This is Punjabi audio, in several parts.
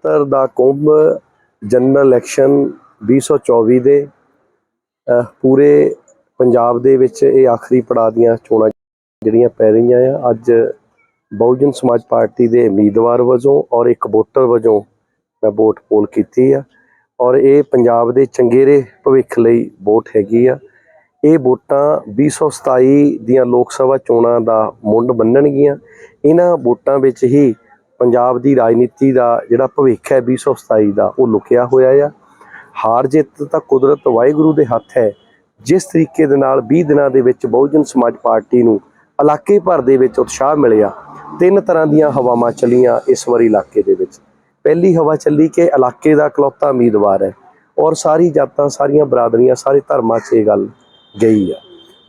ਲੋਕਤੰਤਰ ਦਾ ਕੁੰਭ ਜਨਰਲ ਇਲੈਕਸ਼ਨ 2024 ਦੇ ਪੂਰੇ ਪੰਜਾਬ ਦੇ ਵਿੱਚ ਇਹ ਆਖਰੀ ਪੜਾਅ ਦੀਆਂ ਚੋਣਾਂ ਜਿਹੜੀਆਂ ਪੈ ਰਹੀਆਂ ਆ, ਅੱਜ ਬਹੁਜਨ ਸਮਾਜ ਪਾਰਟੀ ਦੇ ਉਮੀਦਵਾਰ ਵਜੋਂ ਔਰ ਇੱਕ ਵੋਟਰ ਵਜੋਂ ਮੈਂ ਵੋਟ ਪੋਲ ਕੀਤੀ ਆ ਔਰ ਇਹ ਪੰਜਾਬ ਦੇ ਚੰਗੇਰੇ ਭਵਿੱਖ ਲਈ ਵੋਟ ਹੈਗੀ ਆ। ਇਹ ਵੋਟਾਂ 2027 ਦੀਆਂ ਲੋਕ ਸਭਾ ਚੋਣਾਂ ਦਾ ਮੁੰਡ ਬੰਨਣਗੀਆਂ ਇਹਨਾਂ ਵੋਟਾਂ ਵਿੱਚ ਹੀ ਪੰਜਾਬ ਦੀ ਰਾਜਨੀਤੀ ਦਾ ਜਿਹੜਾ ਭਵਿੱਖ ਹੈ 2027 ਦਾ, ਉਹ ਲੁਕਿਆ ਹੋਇਆ ਆ। ਹਾਰ ਜਿੱਤ ਤਾਂ ਕੁਦਰਤ ਵਾਹਿਗੁਰੂ ਦੇ ਹੱਥ ਹੈ। ਜਿਸ ਤਰੀਕੇ ਦੇ ਨਾਲ 20 ਦਿਨਾਂ ਦੇ ਵਿੱਚ ਬਹੁਜਨ ਸਮਾਜ ਪਾਰਟੀ ਨੂੰ ਇਲਾਕੇ ਭਰ ਦੇ ਵਿੱਚ ਉਤਸ਼ਾਹ ਮਿਲਿਆ, ਤਿੰਨ ਤਰ੍ਹਾਂ ਦੀਆਂ ਹਵਾਵਾਂ ਚੱਲੀਆਂ ਇਸ ਵਾਰੀ ਇਲਾਕੇ ਦੇ ਵਿੱਚ। ਪਹਿਲੀ ਹਵਾ ਚੱਲੀ ਕਿ ਇਲਾਕੇ ਦਾ ਇਕਲੌਤਾ ਉਮੀਦਵਾਰ ਹੈ ਔਰ ਸਾਰੀ ਜਾਤਾਂ, ਸਾਰੀਆਂ ਬਰਾਦਰੀਆਂ, ਸਾਰੇ ਧਰਮਾਂ 'ਚ ਇਹ ਗੱਲ ਗਈ ਆ।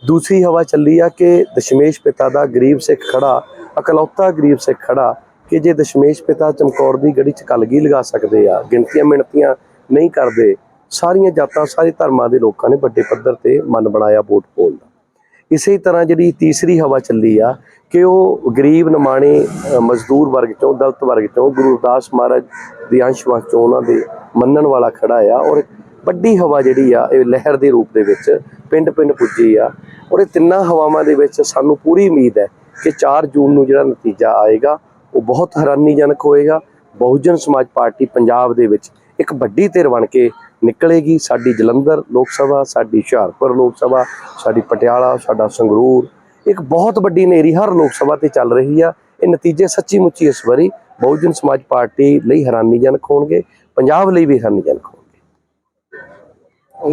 ਦੂਸਰੀ ਹਵਾ ਚੱਲੀ ਆ ਕਿ ਦਸ਼ਮੇਸ਼ ਪਿਤਾ ਦਾ ਗਰੀਬ ਸਿੱਖ ਖੜਾ ਇਕਲੌਤਾ ਗਰੀਬ ਸਿੱਖ ਖੜਾ ਕਿ ਜੇ ਦਸ਼ਮੇਸ਼ ਪਿਤਾ ਚਮਕੌਰ ਦੀ ਗੜੀ 'ਚ ਕਲਗੀ ਲਗਾ ਸਕਦੇ ਆ, ਗਿਣਤੀਆਂ ਮਿਣਤੀਆਂ ਨਹੀਂ ਕਰਦੇ, ਸਾਰੀਆਂ ਜਾਤਾਂ, ਸਾਰੇ ਧਰਮਾਂ ਦੇ ਲੋਕਾਂ ਨੇ ਵੱਡੇ ਪੱਧਰ ਤੇ ਮਨ ਬਣਾਇਆ ਵੋਟ ਪਾਉਣ ਦਾ। ਇਸੇ ਤਰ੍ਹਾਂ ਜਿਹੜੀ ਤੀਸਰੀ ਹਵਾ ਚੱਲੀ ਆ ਕਿ ਉਹ ਗਰੀਬ ਨਿਮਾਣੇ ਮਜ਼ਦੂਰ ਵਰਗ ਚੋਂ, ਦਲਤ ਵਰਗ ਚੋਂ, ਗੁਰੂ ਰਵਿਦਾਸ ਮਹਾਰਾਜ ਦੀ ਅੰਸ਼ ਵੰਸ਼ ਚੋਂ ਉਹਨਾਂ ਦੇ ਮੰਨਣ ਵਾਲਾ ਖੜਾ ਆ ਔਰ ਵੱਡੀ ਹਵਾ ਜਿਹੜੀ ਆ, ਇਹ ਲਹਿਰ ਦੇ ਰੂਪ ਦੇ ਵਿੱਚ ਪਿੰਡ ਪਿੰਡ ਪੁੱਜੀ ਆ ਔਰ ਇਹ ਤਿੰਨਾਂ ਹਵਾਵਾਂ ਦੇ ਵਿੱਚ ਸਾਨੂੰ ਪੂਰੀ ਉਮੀਦ ਹੈ ਕਿ 4 ਜੂਨ ਨੂੰ ਜਿਹੜਾ ਨਤੀਜਾ ਆਏਗਾ ਉਹ ਬਹੁਤ ਹੈਰਾਨੀਜਨਕ ਹੋਏਗਾ। ਬਹੁਜਨ ਸਮਾਜ ਪਾਰਟੀ ਪੰਜਾਬ ਦੇ ਵਿੱਚ ਇੱਕ ਵੱਡੀ ਧਿਰ ਬਣ ਕੇ ਨਿਕਲੇਗੀ। ਸਾਡੀ ਜਲੰਧਰ ਲੋਕ ਸਭਾ, ਸਾਡੀ ਹੁਸ਼ਿਆਰਪੁਰ ਲੋਕ ਸਭਾ, ਸਾਡੀ ਪਟਿਆਲਾ, ਸਾਡਾ ਸੰਗਰੂਰ। ਇੱਕ ਬਹੁਤ ਵੱਡੀ ਨੇਰੀ ਹਰ ਲੋਕ ਸਭਾ ਤੇ ਚੱਲ ਰਹੀ ਆ। ਇਹ ਨਤੀਜੇ ਸੱਚੀ ਮੁੱਚੀ ਇਸ ਵਾਰੀ ਬਹੁਜਨ ਸਮਾਜ ਪਾਰਟੀ ਲਈ ਹੈਰਾਨੀਜਨਕ ਹੋਣਗੇ। ਪੰਜਾਬ ਲਈ ਵੀ ਹੈਰਾਨੀਜਨਕ ਹੋਣਗੇ।